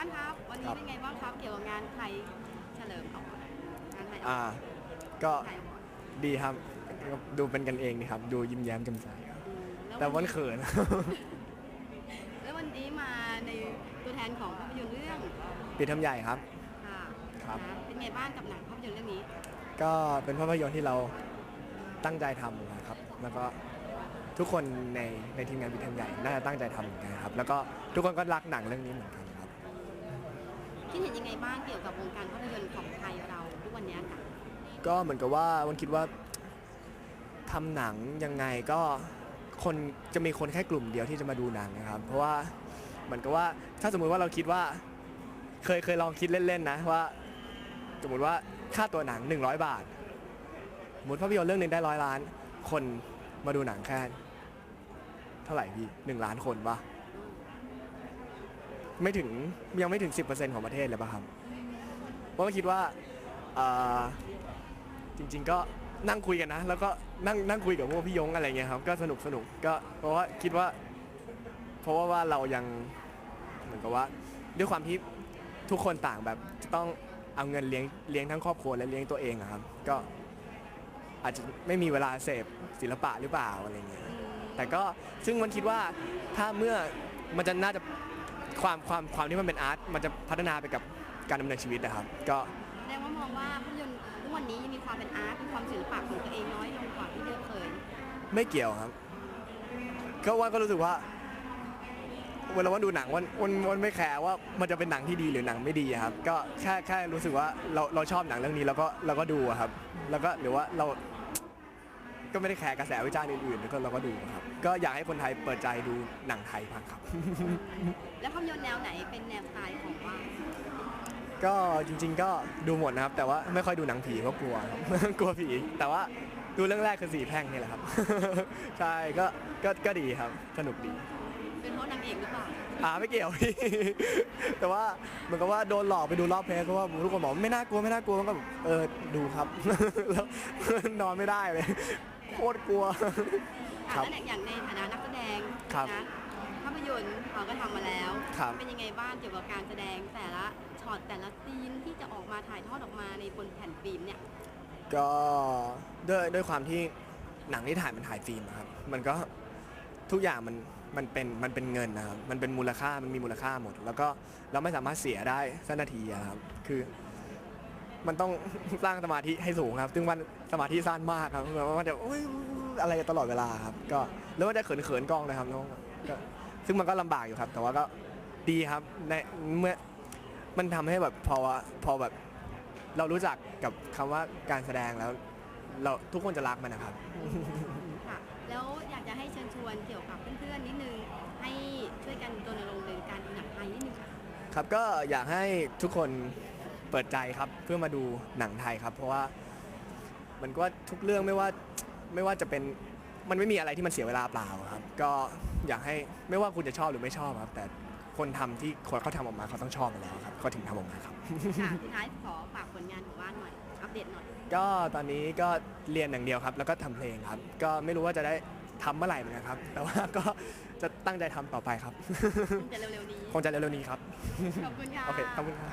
ว่านครับ วันนี้ครับเป็นไงบ้างครับ เกี่ยวกับงานไทยเฉลิมเอางานไทยอ่า ก็ไทยเอาดีครับดูเป็นกันเองนี่ครับ ดูยิ้มแย้มแจ่มใสครับอืมล้แต่วันเขิน แล้ววันนี้มาในตัวแทนของภาพยนตร์เรื่องปิดทำใหญ่ครับ ค่ะครับ นะเป็นไงบ้างกับหนังภาพยนตร์เรื่องนี้ก็เป็นภาพยนตร์ที่เราตั้งใจทำนะครับ แล้วก็ทุกคนในในทีมงานปิดทำใหญ่น่าจะตั้งใจทำเหมือนกันครับ แล้วก็ทุกคนก็รักหนังเรื่องนี้เหมือนกัน คิดเห็นยังไงบ้างเกี่ยวกับวงการภาพยนตร์ของไทยเราทุกวันนี้ค่ะก็เหมือนกับว่าวันคิดว่าทำหนังยังไงก็คนจะมีคนแค่กลุ่มเดียวที่จะมาดูหนังนะครับ เพราะว่าเหมือนกับว่าถ้าสมมุติว่าเราคิดว่า เคยเคยลองคิดเล่นๆนะว่าสมมติว่าค่าตัวหนัง 100 บาทสมมติภาพยนตร์เรื่องหนึ่งได้ร้อยล้าน คนมาดูหนังแค่เท่าไหร่พี่หนึ่งล้านคนปะ ไม่ถึงยังไม่ถึง 10%ของประเทศเลยป่ะครับเพราะว่าคิดว่าอ่อจริง ๆ ก็นั่งคุยกันนะ แล้วก็นั่งนั่งคุยกับพวกพี่ยงอะไรเงี้ยครับก็สนุกสนุกก็เพราะว่าคิดว่า เพราะว่าว่าเรายังเหมือนกับว่า ด้วยความที่ทุกคนต่างแบบจะต้องเอาเงินเลี้ยงเลี้ยงทั้งครอบครัวและเลี้ยงตัวเองอะครับก็อาจจะไม่มีเวลาเสพศิลปะหรือเปล่าอะไรเงี้ยแต่ก็ซึ่งมันคิดว่าถ้าเมื่อมันจะน่าจะ ความความความที่มันเป็นอาร์ตมันจะพัฒนาไปกับการดำเนินชีวิตนะครับ ก็แสดงว่ามองว่าภาพยนตร์ทุกวันนี้ยังมีความเป็นอาร์ตมีความศิลปะของตัวเองน้อยลงกว่าที่เดิมเคยไม่เกี่ยวครับ ก็ว่าก็รู้สึกว่า เวลาว่าดูหนังวันวันวันไม่แคร์ว่ามันจะเป็นหนังที่ดีหรือหนังไม่ดีอะครับ ก็แค่แค่รู้สึกว่าเราเราชอบหนังเรื่องนี้แล้วก็เราก็ดูอะครับ แล้วก็หรือว่าเรา ก็ไม่ได้แคร์กระแสวิจารณ์อื่นๆแล้วก็เราก็ดูครับ ก็อยากให้คนไทยเปิดใจดูหนังไทยบ้างครับ แล้วภาพยนตร์แนวไหนเป็นแนวสไตล์ของว่านก็จริง ๆ ก็ดูหมดนะครับ แต่ว่าไม่ค่อยดูหนังผีเพราะกลัวครับ กลัวผีแต่ว่าดูเรื่องแรกคือสีแพร่งนี่แหละครับ ใช่ก็ก็ก็ดีครับสนุกดีเป็นเพราะนางเอกหรือเปล่าอ่าไม่เกี่ยวพี่แต่ว่าเหมือนกับว่าโดนหลอกไปดูรอบเพลงเพราะว่าทุกคนบอกไม่น่ากลัวไม่น่ากลัวมันก็แบบเออดูครับ แล้วนอนไม่ได้เลย โคตรกลัว ครัค่ะบ แล้วเนี่ยอย่างในฐานะนักแสดงครับนะภาพยนตร์เราก็ทำมาแล้ว ครับ เป็นยังไงบ้างเกี่ยวกับการแสดงแต่ละช็อตแต่ละซีนที่จะออกมาถ่ายทอดออกมาในบนแผ่นฟิล์มเนี่ยก็ด้วยด้วยความที่หนังที่ถ่ายมันถ่ายฟิล์มอะครับ มันก็ทุกอย่างมันมันเป็นมันเป็นเงินนะครับ มันเป็นมูลค่ามันมีมูลค่าหมด แล้วก็เราไม่สามารถเสียได้สักนาทีอะครับ คือ มันต้อง สร้างสมาธิให้สูงครับ ซึ่งมันสมาธิสั้นมากครับแบบว่ามันจะอุ๊ยอะไรตลอดเวลาครับ ก็แล้วมันจะเขินเขินๆกล้องนะครับน้องก็ซึ่งมันก็ลำบากอยู่ครับ แต่ว่าก็ดีครับในเมื่อมันทำให้แบบพอว่าพอแบบเรารู้จักกับคำว่าการแสดงแล้ว เราทุกคนจะรักมันนะครับ ค่ะ แล้วอยากจะให้เชิญชวนเกี่ยวกับเพื่อนๆนิดนึง ให้ช่วยกันรณรงค์ในการดูหนังไทยนิดนึงค่ะ ครับก็อยากให้ทุกคน เปิดใจครับเพื่อมาดูหนังไทยครับ เพราะว่ามันก็ทุกเรื่องไม่ว่าไม่ว่าจะเป็นมันไม่มีอะไรที่มันเสียเวลาเปล่าครับ ก็อยากให้ไม่ว่าคุณจะชอบหรือไม่ชอบครับ แต่คนทำที่คนเขาทำออกมาเขาต้องชอบกันแล้วครับเขาถึงทำออกมาครับค่ะสุดท้ายขอฝากผลงานของว่านหน่อยอัปเดตหน่อยก็ตอนนี้ก็เรียนอย่างเดียวครับ แล้วก็ทำเพลงครับ ก็ไม่รู้ว่าจะได้ทำเมื่อไหร่เหมือนกันครับ แต่ว่าก็จะตั้งใจทำต่อไปครับจะเร็วๆนี้คงจะเร็วๆนี้ครับขอบคุณค่ะโอเคขอบคุณครับ